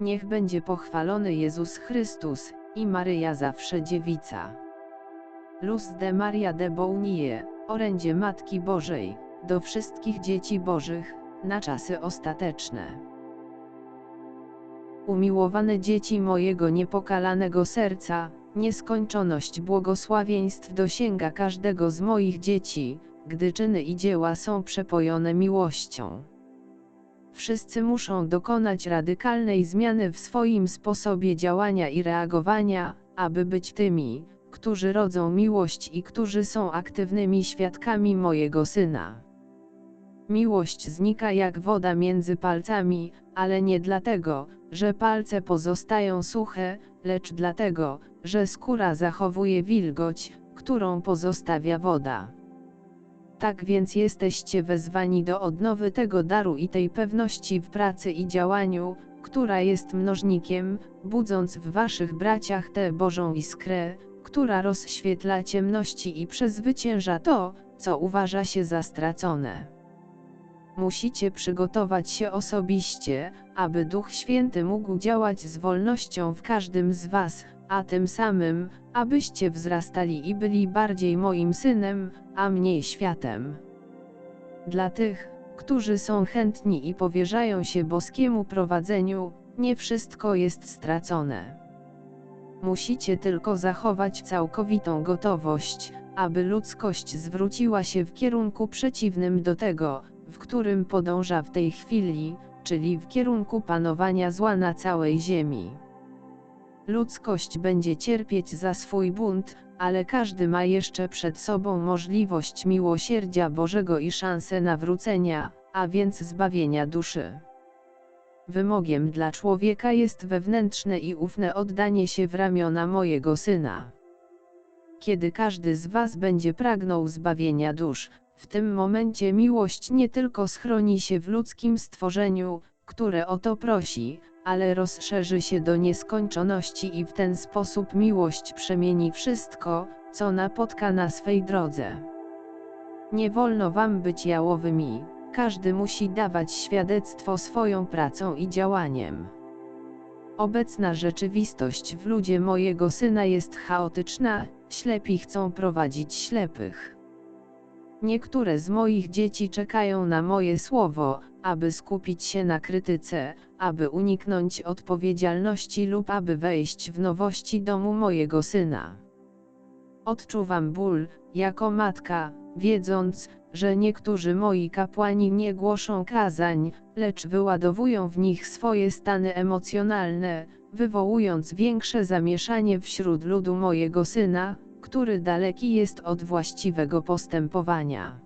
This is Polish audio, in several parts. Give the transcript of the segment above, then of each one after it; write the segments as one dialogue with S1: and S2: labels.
S1: Niech będzie pochwalony Jezus Chrystus i Maryja zawsze dziewica. Luz de Maria de Bounie, orędzie Matki Bożej, do wszystkich dzieci Bożych, na czasy ostateczne. Umiłowane dzieci mojego niepokalanego serca, nieskończoność błogosławieństw dosięga każdego z moich dzieci, gdy czyny i dzieła są przepojone miłością. Wszyscy muszą dokonać radykalnej zmiany w swoim sposobie działania i reagowania, aby być tymi, którzy rodzą miłość i którzy są aktywnymi świadkami mojego syna. Miłość znika jak woda między palcami, ale nie dlatego, że palce pozostają suche, lecz dlatego, że skóra zachowuje wilgoć, którą pozostawia woda. Tak więc jesteście wezwani do odnowy tego daru i tej pewności w pracy i działaniu, która jest mnożnikiem, budząc w waszych braciach tę Bożą iskrę, która rozświetla ciemności i przezwycięża to, co uważa się za stracone. Musicie przygotować się osobiście, aby Duch Święty mógł działać z wolnością w każdym z was, a tym samym, abyście wzrastali i byli bardziej moim synem, a mniej światem. Dla tych, którzy są chętni i powierzają się boskiemu prowadzeniu, nie wszystko jest stracone. Musicie tylko zachować całkowitą gotowość, aby ludzkość zwróciła się w kierunku przeciwnym do tego, w którym podąża w tej chwili, czyli w kierunku panowania zła na całej ziemi. Ludzkość będzie cierpieć za swój bunt, ale każdy ma jeszcze przed sobą możliwość miłosierdzia Bożego i szansę nawrócenia, a więc zbawienia duszy. Wymogiem dla człowieka jest wewnętrzne i ufne oddanie się w ramiona mojego syna. Kiedy każdy z Was będzie pragnął zbawienia dusz, w tym momencie miłość nie tylko schroni się w ludzkim stworzeniu, które o to prosi, ale rozszerzy się do nieskończoności i w ten sposób miłość przemieni wszystko, co napotka na swej drodze. Nie wolno wam być jałowymi, każdy musi dawać świadectwo swoją pracą i działaniem. Obecna rzeczywistość w ludzie mojego syna jest chaotyczna, ślepi chcą prowadzić ślepych. Niektóre z moich dzieci czekają na moje słowo, aby skupić się na krytyce, aby uniknąć odpowiedzialności lub aby wejść w nowości domu mojego syna. Odczuwam ból, jako matka, wiedząc, że niektórzy moi kapłani nie głoszą kazań, lecz wyładowują w nich swoje stany emocjonalne, wywołując większe zamieszanie wśród ludu mojego syna, który daleki jest od właściwego postępowania.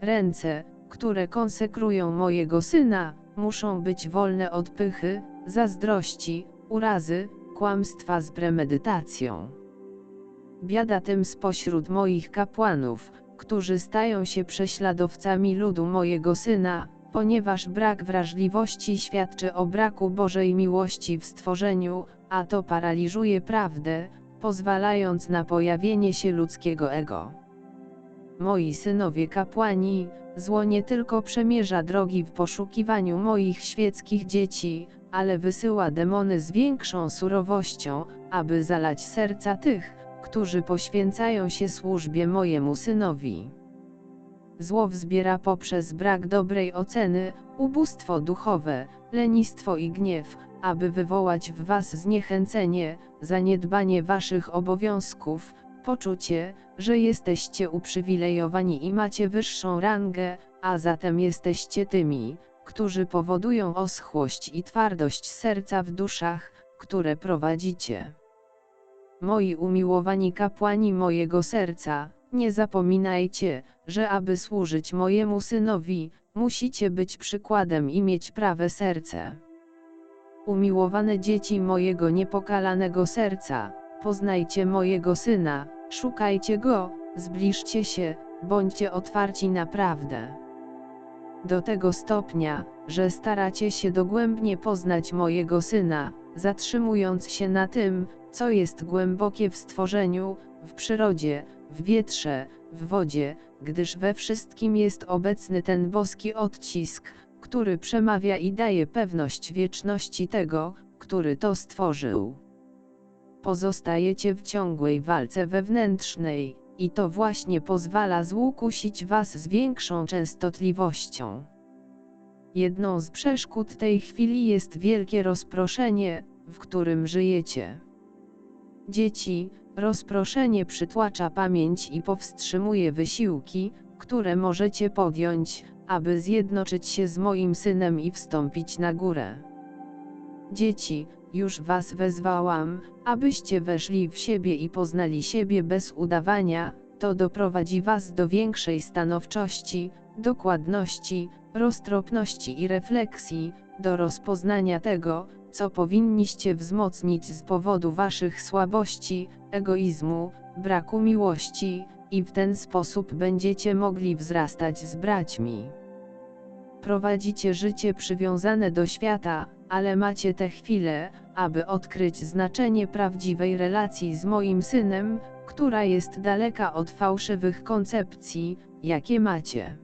S1: Ręce, które konsekrują mojego syna, muszą być wolne od pychy, zazdrości, urazy, kłamstwa z premedytacją. Biada tym spośród moich kapłanów, którzy stają się prześladowcami ludu mojego syna, ponieważ brak wrażliwości świadczy o braku Bożej miłości w stworzeniu, a to paraliżuje prawdę, pozwalając na pojawienie się ludzkiego ego. Moi synowie kapłani, zło nie tylko przemierza drogi w poszukiwaniu moich świeckich dzieci, ale wysyła demony z większą surowością, aby zalać serca tych, którzy poświęcają się służbie mojemu synowi. Zło wzbiera poprzez brak dobrej oceny, ubóstwo duchowe, lenistwo i gniew, aby wywołać w was zniechęcenie, zaniedbanie waszych obowiązków, poczucie, że jesteście uprzywilejowani i macie wyższą rangę, a zatem jesteście tymi, którzy powodują oschłość i twardość serca w duszach, które prowadzicie. Moi umiłowani kapłani mojego serca, nie zapominajcie, że aby służyć mojemu synowi, musicie być przykładem i mieć prawe serce. Umiłowane dzieci mojego niepokalanego serca, poznajcie mojego syna, szukajcie go, zbliżcie się, bądźcie otwarci na prawdę. Do tego stopnia, że staracie się dogłębnie poznać mojego syna, zatrzymując się na tym, co jest głębokie w stworzeniu, w przyrodzie, w wietrze, w wodzie, gdyż we wszystkim jest obecny ten boski odcisk, który przemawia i daje pewność wieczności tego, który to stworzył. Pozostajecie w ciągłej walce wewnętrznej, i to właśnie pozwala złu kusić was z większą częstotliwością. Jedną z przeszkód tej chwili jest wielkie rozproszenie, w którym żyjecie. Dzieci, rozproszenie przytłacza pamięć i powstrzymuje wysiłki, które możecie podjąć, aby zjednoczyć się z moim synem i wstąpić na górę. Dzieci, już was wezwałam, abyście weszli w siebie i poznali siebie bez udawania, to doprowadzi was do większej stanowczości, dokładności, roztropności i refleksji, do rozpoznania tego, co powinniście wzmocnić z powodu waszych słabości, egoizmu, braku miłości, i w ten sposób będziecie mogli wzrastać z braćmi. Prowadzicie życie przywiązane do świata, ale macie tę chwilę, aby odkryć znaczenie prawdziwej relacji z moim synem, która jest daleka od fałszywych koncepcji, jakie macie.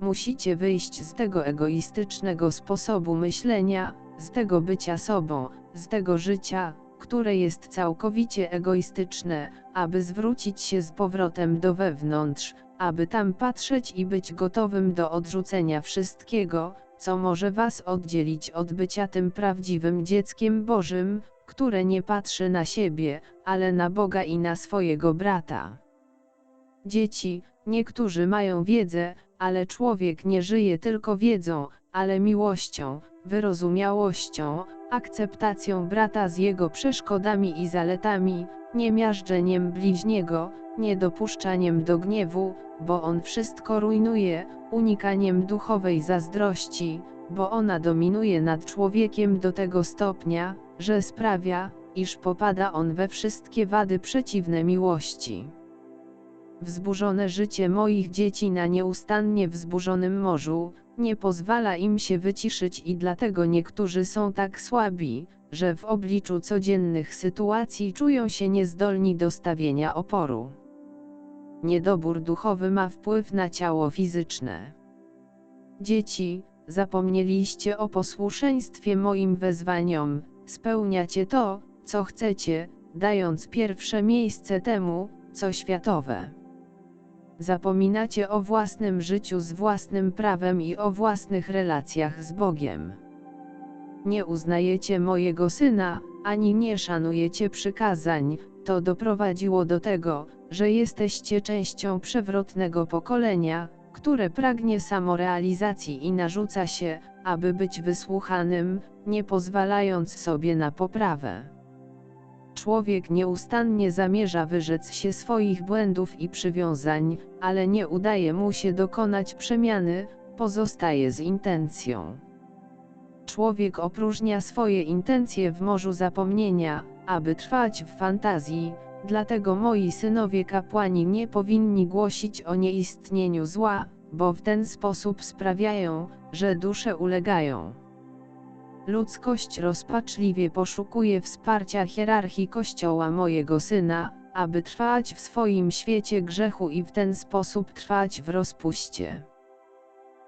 S1: Musicie wyjść z tego egoistycznego sposobu myślenia, z tego bycia sobą, z tego życia, które jest całkowicie egoistyczne, aby zwrócić się z powrotem do wewnątrz, aby tam patrzeć i być gotowym do odrzucenia wszystkiego, co może was oddzielić od bycia tym prawdziwym dzieckiem Bożym, które nie patrzy na siebie, ale na Boga i na swojego brata. Dzieci, niektórzy mają wiedzę, ale człowiek nie żyje tylko wiedzą, ale miłością, wyrozumiałością, akceptacją brata z jego przeszkodami i zaletami, niemiażdżeniem bliźniego, niedopuszczaniem do gniewu, bo on wszystko rujnuje, unikaniem duchowej zazdrości, bo ona dominuje nad człowiekiem do tego stopnia, że sprawia, iż popada on we wszystkie wady przeciwne miłości. Wzburzone życie moich dzieci na nieustannie wzburzonym morzu, nie pozwala im się wyciszyć i dlatego niektórzy są tak słabi, że w obliczu codziennych sytuacji czują się niezdolni do stawienia oporu. Niedobór duchowy ma wpływ na ciało fizyczne. Dzieci, zapomnieliście o posłuszeństwie moim wezwaniom, spełniacie to, co chcecie, dając pierwsze miejsce temu, co światowe. Zapominacie o własnym życiu z własnym prawem i o własnych relacjach z Bogiem. Nie uznajecie mojego syna, ani nie szanujecie przykazań, to doprowadziło do tego, że jesteście częścią przewrotnego pokolenia, które pragnie samorealizacji i narzuca się, aby być wysłuchanym, nie pozwalając sobie na poprawę. Człowiek nieustannie zamierza wyrzec się swoich błędów i przywiązań, ale nie udaje mu się dokonać przemiany, pozostaje z intencją. Człowiek opróżnia swoje intencje w morzu zapomnienia, aby trwać w fantazji, dlatego moi synowie kapłani nie powinni głosić o nieistnieniu zła, bo w ten sposób sprawiają, że dusze ulegają. Ludzkość rozpaczliwie poszukuje wsparcia hierarchii Kościoła mojego syna, aby trwać w swoim świecie grzechu i w ten sposób trwać w rozpuście.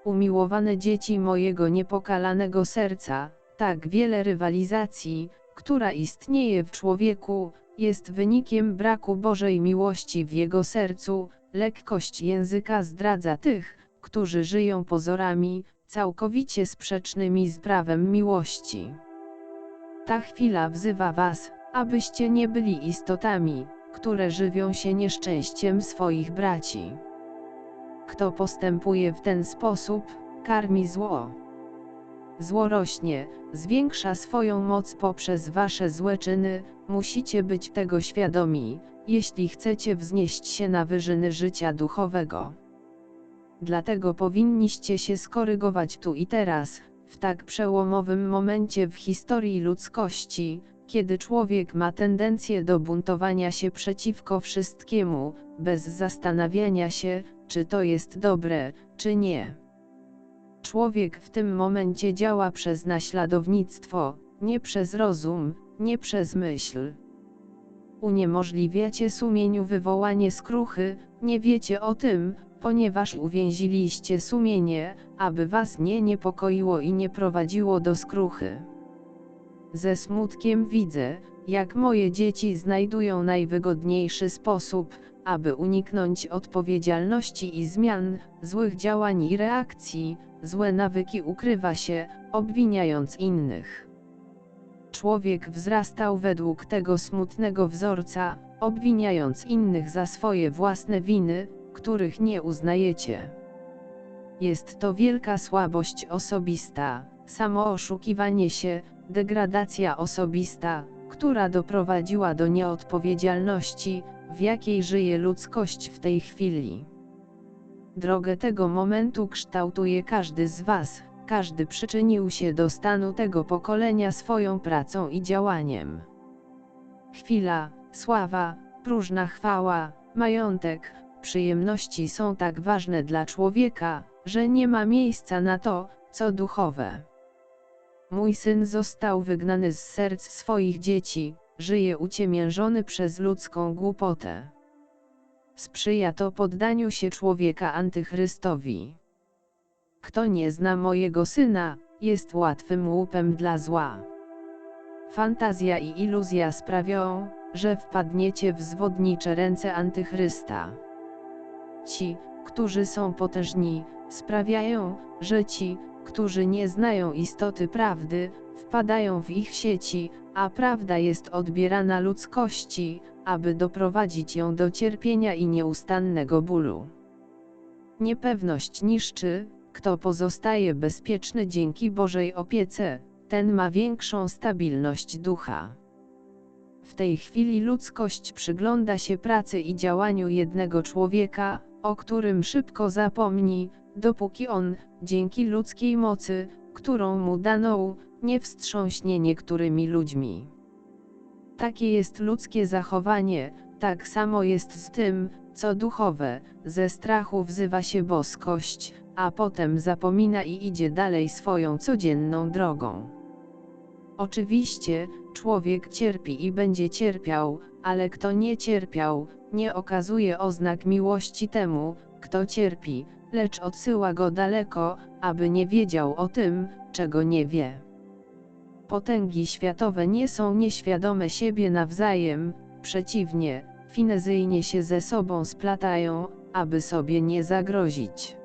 S1: Umiłowane dzieci mojego niepokalanego serca, tak wiele rywalizacji, która istnieje w człowieku, jest wynikiem braku Bożej miłości w jego sercu, lekkość języka zdradza tych, którzy żyją pozorami, całkowicie sprzecznymi z prawem miłości. Ta chwila wzywa was, abyście nie byli istotami, które żywią się nieszczęściem swoich braci. Kto postępuje w ten sposób, karmi zło. Zło rośnie, zwiększa swoją moc poprzez wasze złe czyny, musicie być tego świadomi, jeśli chcecie wznieść się na wyżyny życia duchowego. Dlatego powinniście się skorygować tu i teraz, w tak przełomowym momencie w historii ludzkości, kiedy człowiek ma tendencję do buntowania się przeciwko wszystkiemu, bez zastanawiania się, czy to jest dobre, czy nie. Człowiek w tym momencie działa przez naśladownictwo, nie przez rozum, nie przez myśl. Uniemożliwiacie sumieniu wywołanie skruchy, nie wiecie o tym, ponieważ uwięziliście sumienie, aby was nie niepokoiło i nie prowadziło do skruchy. Ze smutkiem widzę, jak moje dzieci znajdują najwygodniejszy sposób, aby uniknąć odpowiedzialności i zmian, złych działań i reakcji, złe nawyki ukrywa się, obwiniając innych. Człowiek wzrastał według tego smutnego wzorca, obwiniając innych za swoje własne winy, których nie uznajecie. Jest to wielka słabość osobista, samooszukiwanie się, degradacja osobista, która doprowadziła do nieodpowiedzialności, w jakiej żyje ludzkość w tej chwili. Drogę tego momentu kształtuje każdy z Was, każdy przyczynił się do stanu tego pokolenia swoją pracą i działaniem. Chwila, sława, próżna chwała, majątek, przyjemności są tak ważne dla człowieka, że nie ma miejsca na to, co duchowe. Mój syn został wygnany z serc swoich dzieci, żyje uciemiężony przez ludzką głupotę. Sprzyja to poddaniu się człowieka antychrystowi. Kto nie zna mojego syna, jest łatwym łupem dla zła. Fantazja i iluzja sprawią, że wpadniecie w zwodnicze ręce antychrysta. Ci, którzy są potężni, sprawiają, że ci, którzy nie znają istoty prawdy, wpadają w ich sieci, a prawda jest odbierana ludzkości, aby doprowadzić ją do cierpienia i nieustannego bólu. Niepewność niszczy, kto pozostaje bezpieczny dzięki Bożej opiece, ten ma większą stabilność ducha. W tej chwili ludzkość przygląda się pracy i działaniu jednego człowieka, o którym szybko zapomni, dopóki on, dzięki ludzkiej mocy, którą mu dano, nie wstrząśnie niektórymi ludźmi. Takie jest ludzkie zachowanie, tak samo jest z tym, co duchowe, ze strachu wzywa się boskość, a potem zapomina i idzie dalej swoją codzienną drogą. Oczywiście, człowiek cierpi i będzie cierpiał, ale kto nie cierpiał, nie okazuje oznak miłości temu, kto cierpi, lecz odsyła go daleko, aby nie wiedział o tym, czego nie wie. Potęgi światowe nie są nieświadome siebie nawzajem, przeciwnie, finezyjnie się ze sobą splatają, aby sobie nie zagrozić.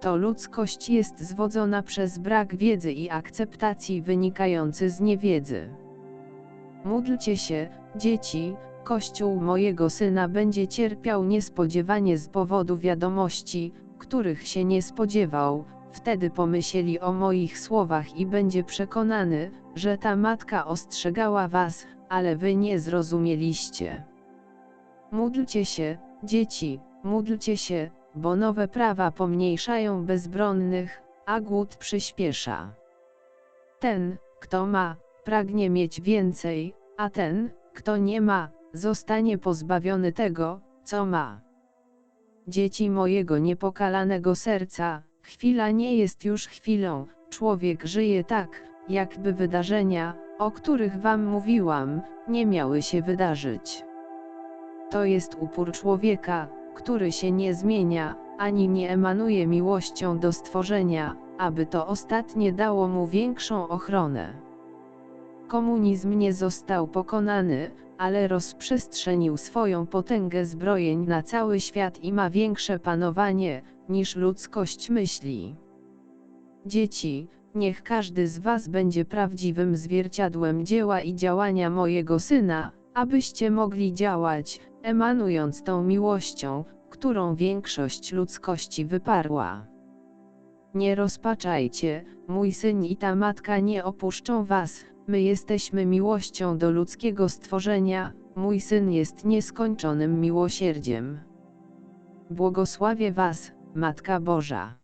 S1: To ludzkość jest zwodzona przez brak wiedzy i akceptacji wynikający z niewiedzy. Módlcie się, dzieci, Kościół mojego syna będzie cierpiał niespodziewanie z powodu wiadomości, których się nie spodziewał, wtedy pomyśli o moich słowach i będzie przekonany, że ta matka ostrzegała was, ale wy nie zrozumieliście. Módlcie się, dzieci, módlcie się, bo nowe prawa pomniejszają bezbronnych, a głód przyspiesza. Ten, kto ma, pragnie mieć więcej, a ten, kto nie ma, zostanie pozbawiony tego, co ma. Dzieci mojego niepokalanego serca, chwila nie jest już chwilą, człowiek żyje tak, jakby wydarzenia, o których wam mówiłam, nie miały się wydarzyć. To jest upór człowieka, który się nie zmienia, ani nie emanuje miłością do stworzenia, aby to ostatnie dało mu większą ochronę. Komunizm nie został pokonany, ale rozprzestrzenił swoją potęgę zbrojeń na cały świat i ma większe panowanie, niż ludzkość myśli. Dzieci, niech każdy z was będzie prawdziwym zwierciadłem dzieła i działania mojego Syna, abyście mogli działać, emanując tą miłością, którą większość ludzkości wyparła. Nie rozpaczajcie, mój syn i ta matka nie opuszczą was, my jesteśmy miłością do ludzkiego stworzenia, mój syn jest nieskończonym miłosierdziem. Błogosławię was, Matka Boża.